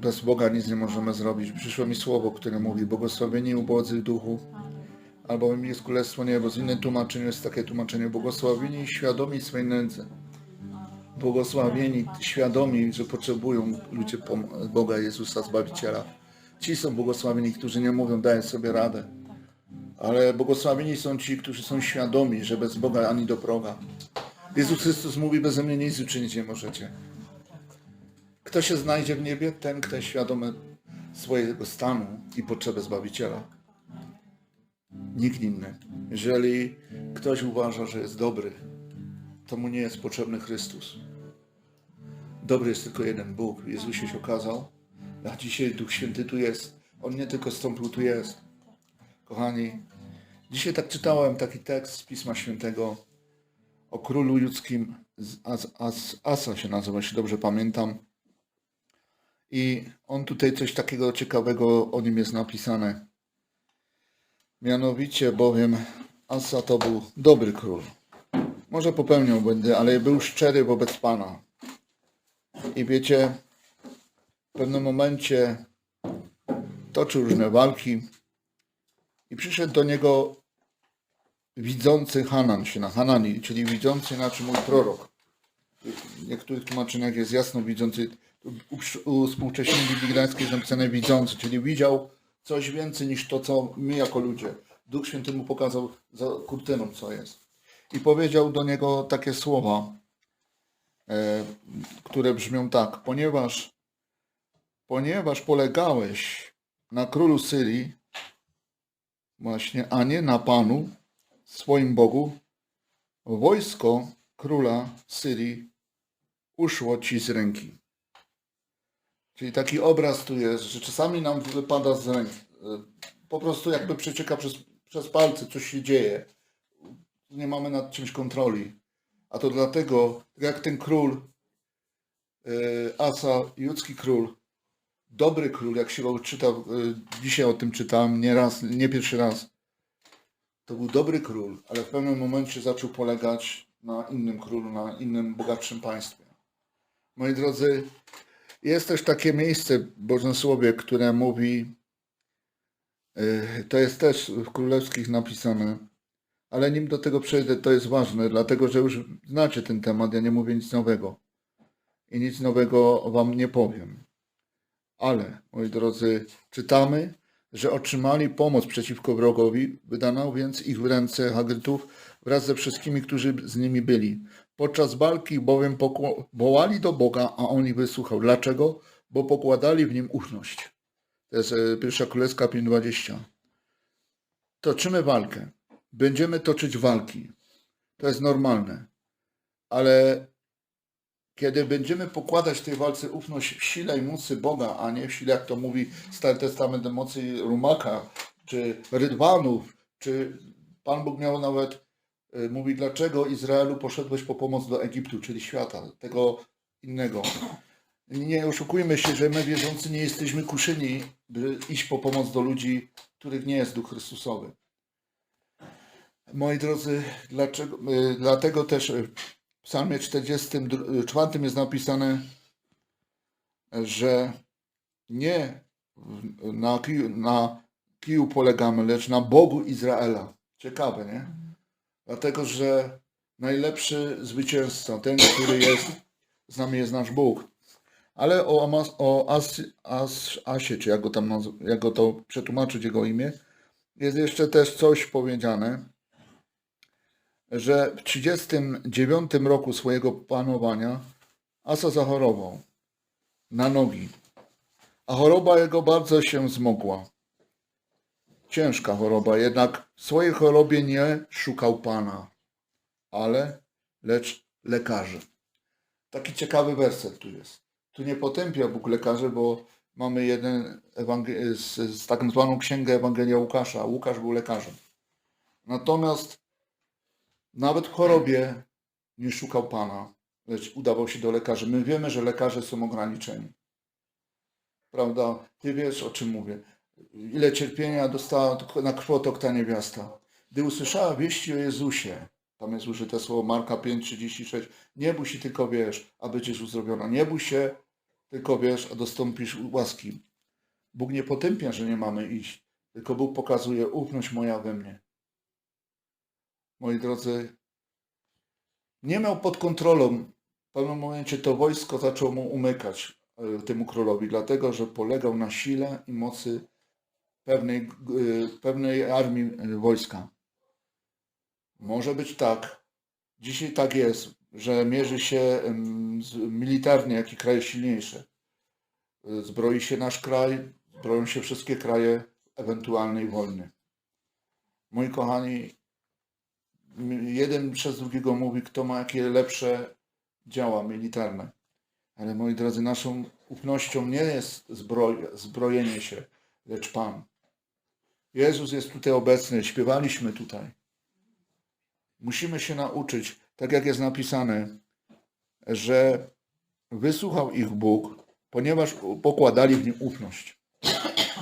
bez Boga nic nie możemy zrobić. Przyszło mi słowo, które mówi błogosławieni ubodzy duchu, albowiem jest królestwo niebo. Z innym tłumaczeniem jest takie tłumaczenie błogosławieni świadomi swej nędzy. Błogosławieni, świadomi, że potrzebują ludzie Boga Jezusa Zbawiciela. Ci są błogosławieni, którzy nie mówią, daję sobie radę. Ale błogosławieni są ci, którzy są świadomi, że bez Boga ani do proga. Jezus Chrystus mówi, bez mnie nic uczynić nie możecie. Kto się znajdzie w niebie? Ten, kto jest świadomy swojego stanu i potrzeby Zbawiciela. Nikt inny. Jeżeli ktoś uważa, że jest dobry, to mu nie jest potrzebny Chrystus. Dobry jest tylko jeden Bóg. W Jezusie się okazał, a dzisiaj Duch Święty tu jest. On nie tylko stąpił, tu jest. Kochani, dzisiaj tak czytałem taki tekst z Pisma Świętego o królu ludzkim, As, As, Asa się nazywa, jeśli dobrze pamiętam. I on tutaj coś takiego ciekawego o nim jest napisane. Mianowicie bowiem Asa to był dobry król. Może popełniał błędy, ale był szczery wobec Pana. I wiecie, w pewnym momencie toczył różne walki i przyszedł do niego widzący Hanan się na Hanani, czyli widzący znaczy mój prorok. W niektórych tłumaczeniach jest jasno widzący. U, współcześniej Biblii Gdańskiej jest napisane widzący, czyli widział coś więcej niż to, co my jako ludzie. Duch Święty mu pokazał za kurtyną, co jest. I powiedział do niego takie słowa, e, które brzmią tak, ponieważ ponieważ polegałeś na królu Syrii, właśnie, a nie na Panu, swoim Bogu, wojsko króla Syrii uszło ci z ręki. Czyli taki obraz tu jest, że czasami nam wypada z ręki. e, Po prostu jakby przecieka przez, przez palce, coś się dzieje. Nie mamy nad czymś kontroli. A to dlatego, tak jak ten król, e, Asa, judzki król, dobry król, jak się go czyta, e, dzisiaj o tym czytałem, nie raz, nie pierwszy raz. To był dobry król, ale w pewnym momencie zaczął polegać na innym królu, na innym bogatszym państwie. Moi drodzy, jest też takie miejsce w Bożym Słowie, które mówi, y, to jest też w królewskich napisane, ale nim do tego przejdę, to jest ważne, dlatego że już znacie ten temat, ja nie mówię nic nowego i nic nowego wam nie powiem. Ale, moi drodzy, czytamy, że otrzymali pomoc przeciwko wrogowi, wydano więc ich w ręce Hagrytów wraz ze wszystkimi, którzy z nimi byli. Podczas walki bowiem wołali do Boga, a on ich wysłuchał. Dlaczego? Bo pokładali w nim ufność. To jest e, pierwsza królewska 5.20. Toczymy walkę. Będziemy toczyć walki. To jest normalne. Ale kiedy będziemy pokładać w tej walce ufność w sile i mocy Boga, a nie w sile, jak to mówi Stary Testament, mocy rumaka, czy rydwanów, czy Pan Bóg miał nawet, mówi, dlaczego Izraelu poszedłeś po pomoc do Egiptu, czyli świata, tego innego. Nie oszukujmy się, że my wierzący nie jesteśmy kuszeni, by iść po pomoc do ludzi, których nie jest Duch Chrystusowy. Moi drodzy, dlaczego, y, dlatego też y, w psalmie 44 jest napisane, że nie na kiju, na kiju polegamy, lecz na Bogu Izraela. Ciekawe, nie? Dlatego, że najlepszy zwycięzca, ten, który jest, z nami jest nasz Bóg. Ale o, Amas, o As, As, Asie, czy jak go tam jak go to przetłumaczyć jego imię, jest jeszcze też coś powiedziane, że w 39 roku swojego panowania Asa zachorował na nogi, a choroba jego bardzo się zmogła. Ciężka choroba, jednak w swojej chorobie nie szukał Pana, ale lecz lekarzy. Taki ciekawy werset tu jest. Tu nie potępia Bóg lekarzy, bo mamy jeden z, z tak zwaną księgę Ewangelia Łukasza. Łukasz był lekarzem. Natomiast nawet w chorobie nie szukał Pana, lecz udawał się do lekarzy. My wiemy, że lekarze są ograniczeni. Prawda? Ty wiesz, o czym mówię. Ile cierpienia dostała na krwotok ta niewiasta. Gdy usłyszała wieści o Jezusie, tam jest użyte słowo Marka 5,36, nie bój się tylko wiesz, a będziesz uzdrowiona. Nie bój się, tylko wiesz, a dostąpisz łaski. Bóg nie potępia, że nie mamy iść, tylko Bóg pokazuje ufność moja we mnie. Moi drodzy, nie miał pod kontrolą. W pewnym momencie to wojsko zaczęło mu umykać, e, temu królowi, dlatego że polegał na sile i mocy pewnej, e, pewnej armii e, wojska. Może być tak, dzisiaj tak jest, że mierzy się militarnie, jak i kraje silniejsze. E, Zbroi się nasz kraj, zbroją się wszystkie kraje ewentualnej wojny. Moi kochani, jeden przez drugiego mówi, kto ma jakie lepsze działa militarne. Ale moi drodzy, naszą ufnością nie jest zbroj, zbrojenie się, lecz Pan. Jezus jest tutaj obecny, śpiewaliśmy tutaj. Musimy się nauczyć, tak jak jest napisane, że wysłuchał ich Bóg, ponieważ pokładali w nim ufność.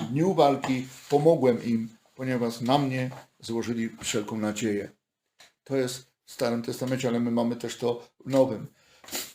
W dniu walki pomogłem im, ponieważ na mnie złożyli wszelką nadzieję. To jest w Starym Testamencie, ale my mamy też to w Nowym.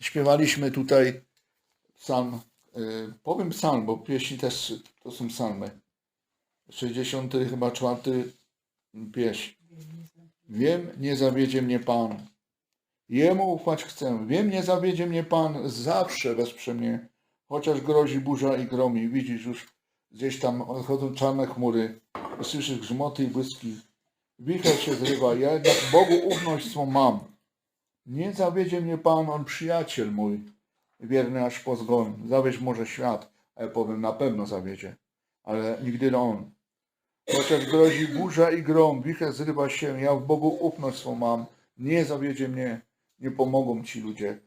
Śpiewaliśmy tutaj psalm, y, powiem psalm, bo pieśni też to są psalmy. 60 chyba czwarty pieśń. Wiem, nie zawiedzie mnie Pan. Jemu ufać chcę. Wiem, nie zawiedzie mnie Pan. Zawsze wesprze mnie. Chociaż grozi burza i gromi. Widzisz już gdzieś tam chodzą czarne chmury. Słyszysz grzmoty i błyski. Wicher się zrywa. Ja jednak Bogu ufność swą mam. Nie zawiedzie mnie Pan, On przyjaciel mój. Wierny aż po zgon. Zawieź może świat. A ja powiem, na pewno zawiedzie. Ale nigdy On. Chociaż grozi burza i grom, wicher zrywa się, ja w Bogu ufność swą mam. Nie zawiedzie mnie, nie pomogą ci ludzie.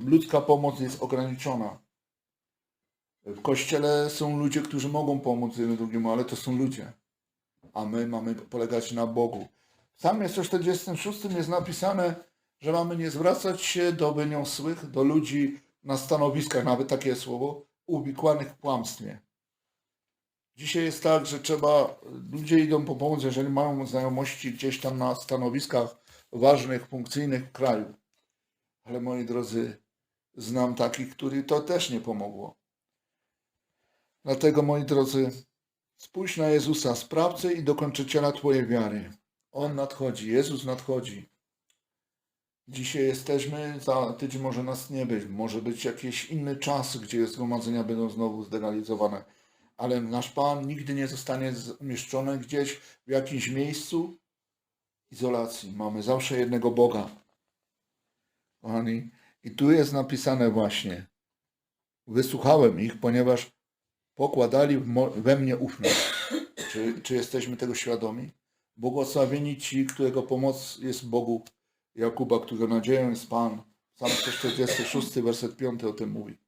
Ludzka pomoc jest ograniczona. W kościele są ludzie, którzy mogą pomóc jednym drugiemu, ale to są ludzie. A my mamy polegać na Bogu. W Psalmie 146 jest napisane, że mamy nie zwracać się do wyniosłych, do ludzi na stanowiskach, nawet takie słowo, uwikłanych w kłamstwie. Dzisiaj jest tak, że trzeba, ludzie idą po pomoc, jeżeli mają znajomości gdzieś tam na stanowiskach ważnych, funkcyjnych w kraju. Ale moi drodzy, znam takich, których to też nie pomogło. Dlatego, moi drodzy, spójrz na Jezusa, sprawcę i dokończyciela Twojej wiary. On nadchodzi, Jezus nadchodzi. Dzisiaj jesteśmy, za tydzień może nas nie być, może być jakiś inny czas, gdzie zgromadzenia będą znowu zlegalizowane ale nasz Pan nigdy nie zostanie umieszczony gdzieś w jakimś miejscu izolacji. Mamy zawsze jednego Boga. Kochani, i tu jest napisane właśnie, wysłuchałem ich, ponieważ pokładali we mnie ufność. Czy, czy jesteśmy tego świadomi? Błogosławieni ci, którego pomoc jest Bogu Jakuba, którego nadzieją jest Pan. Psalm 146, werset 5 o tym mówi.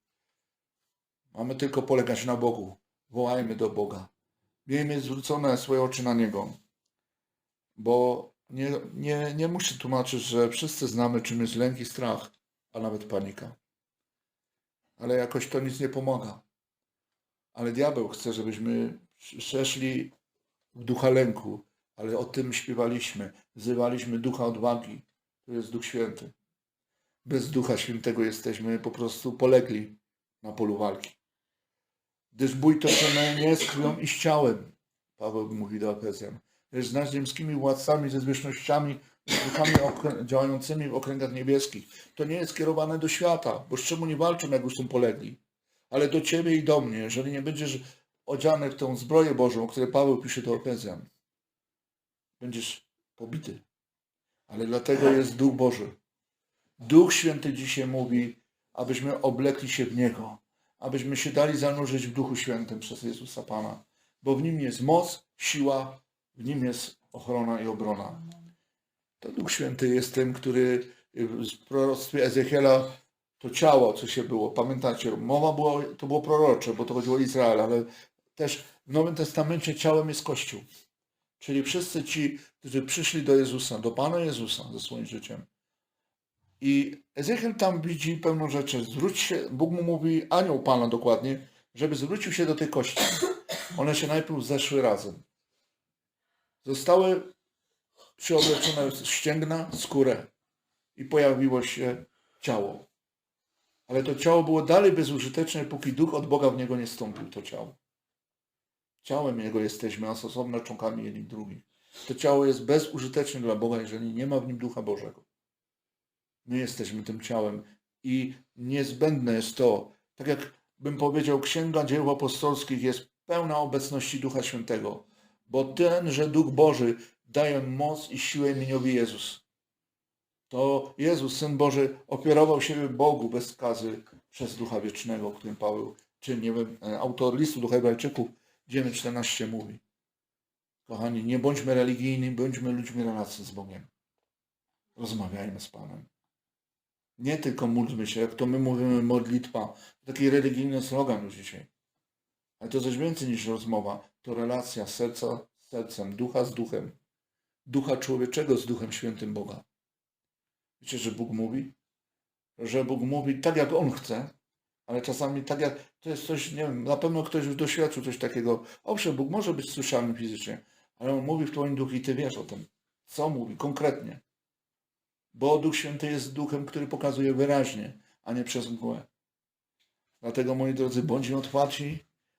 Mamy tylko polegać na Bogu. Wołajmy do Boga. Miejmy zwrócone swoje oczy na Niego. Bo nie, nie, nie muszę tłumaczyć, że wszyscy znamy, czym jest lęk i strach, a nawet panika. Ale jakoś to nic nie pomaga. Ale diabeł chce, żebyśmy przeszli w ducha lęku, ale o tym śpiewaliśmy. Wzywaliśmy ducha odwagi. To jest Duch Święty. Bez Ducha Świętego jesteśmy po prostu polegli na polu walki. Gdyż bój toczony nie z krwią i z ciałem, Paweł mówi do Efezjan, lecz z nadziemskimi władcami, ze zwierzchnościami, z duchami działającymi w okręgach niebieskich. To nie jest kierowane do świata, bo z czemu nie walczą, jak już są polegli. Ale do ciebie i do mnie, jeżeli nie będziesz odziany w tą zbroję Bożą, o której Paweł pisze do Efezjan, będziesz pobity. Ale dlatego jest Duch Boży. Duch Święty dzisiaj mówi, abyśmy oblekli się w Niego abyśmy się dali zanurzyć w Duchu Świętym przez Jezusa Pana, bo w Nim jest moc, siła, w Nim jest ochrona i obrona. To Duch Święty jest tym, który w proroctwie Ezechiela to ciało, co się było, pamiętacie, mowa było, to było prorocze, bo to chodziło o Izrael, ale też w Nowym Testamencie ciałem jest Kościół. Czyli wszyscy ci, którzy przyszli do Jezusa, do Pana Jezusa ze swoim życiem, i Ezechiel tam widzi pewną rzeczy. Zwróć się, Bóg mu mówi, anioł Pana dokładnie, żeby zwrócił się do tej kości. One się najpierw zeszły razem. Zostały przyobleczone ścięgna, skórę i pojawiło się ciało. Ale to ciało było dalej bezużyteczne, póki duch od Boga w niego nie stąpił, to ciało. Ciałem Jego jesteśmy, a osobno członkami jedni drugich. To ciało jest bezużyteczne dla Boga, jeżeli nie ma w nim Ducha Bożego. My jesteśmy tym ciałem i niezbędne jest to, tak jak bym powiedział, Księga Dzieł Apostolskich jest pełna obecności Ducha Świętego, bo tenże Duch Boży daje moc i siłę imieniowi Jezus. To Jezus, Syn Boży, ofiarował siebie Bogu bez skazy przez Ducha Wiecznego, o którym Paweł, czy nie wiem, e, autor listu do Hebrajczyków 9.14 mówi. Kochani, nie bądźmy religijni, bądźmy ludźmi relacji z Bogiem. Rozmawiajmy z Panem. Nie tylko módlmy się, jak to my mówimy modlitwa. Taki religijny slogan już dzisiaj. Ale to coś więcej niż rozmowa. To relacja serca z sercem, ducha z duchem. Ducha człowieczego z Duchem Świętym Boga. Wiecie, że Bóg mówi? Że Bóg mówi tak, jak On chce, ale czasami tak jak, to jest coś, nie wiem, na pewno ktoś już doświadczył coś takiego. Owszem, Bóg może być słyszalny fizycznie, ale On mówi w Twoim duchu i Ty wiesz o tym. Co mówi konkretnie? Bo Duch Święty jest duchem, który pokazuje wyraźnie, a nie przez mgłę. Dlatego, moi drodzy, bądźmy otwarci,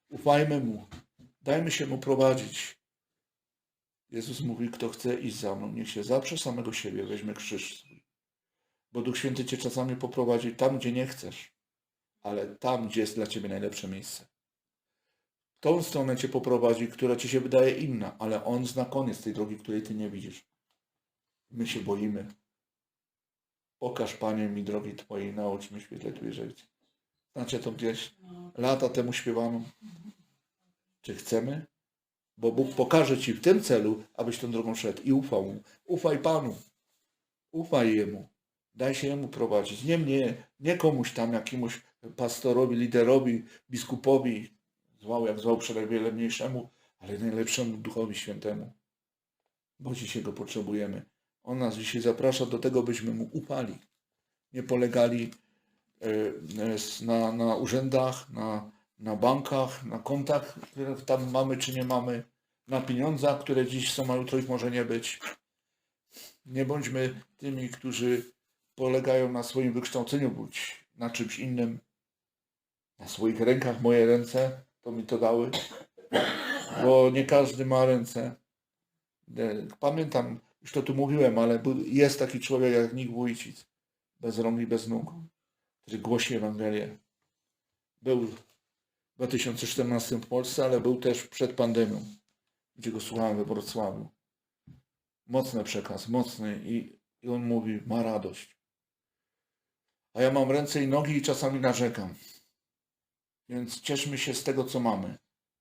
ufajmy Mu, dajmy się Mu prowadzić. Jezus mówi, kto chce iść za mną, niech się zaprze samego siebie, weźmie krzyż swój. Bo Duch Święty Cię czasami poprowadzi tam, gdzie nie chcesz, ale tam, gdzie jest dla Ciebie najlepsze miejsce. Tą stronę Cię poprowadzi, która Ci się wydaje inna, ale On zna koniec tej drogi, której Ty nie widzisz. My się boimy. Pokaż, Panie, mi drogi Twojej, naucz mi świetle życie. Znacie to gdzieś? Lata temu śpiewano. Czy chcemy? Bo Bóg pokaże Ci w tym celu, abyś tą drogą szedł i ufał Mu. Ufaj Panu. Ufaj Jemu. Daj się Jemu prowadzić. Nie mnie, nie komuś tam, jakiemuś pastorowi, liderowi, biskupowi, zwał jak zwał wiele mniejszemu, ale najlepszemu Duchowi Świętemu. Bo dzisiaj Go potrzebujemy. On nas dzisiaj zaprasza do tego, byśmy Mu ufali. Nie polegali e, e, na, na urzędach, na, na bankach, na kontach, które tam mamy czy nie mamy, na pieniądzach, które dziś są, a jutro ich może nie być. Nie bądźmy tymi, którzy polegają na swoim wykształceniu, bądź na czymś innym. Na swoich rękach, moje ręce, to mi to dały. Bo nie każdy ma ręce. E, Pamiętam, już to tu mówiłem, ale jest taki człowiek jak Nick Wójcic, bez rąk i bez nóg, który głosi Ewangelię. Był w 2014 w Polsce, ale był też przed pandemią, gdzie go słuchałem we Wrocławiu. Mocny przekaz, mocny i, i on mówi, ma radość. A ja mam ręce i nogi i czasami narzekam. Więc cieszmy się z tego, co mamy,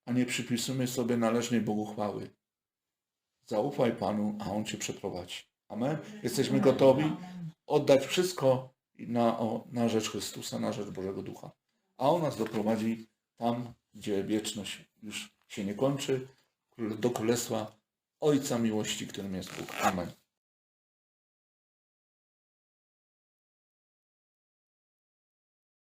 a nie przypisujmy sobie należnej Bogu chwały. Zaufaj Panu, a On Cię przeprowadzi. Amen. Jesteśmy gotowi oddać wszystko na, o, na rzecz Chrystusa, na rzecz Bożego Ducha. A On nas doprowadzi tam, gdzie wieczność już się nie kończy, do Królestwa Ojca Miłości, którym jest Bóg. Amen.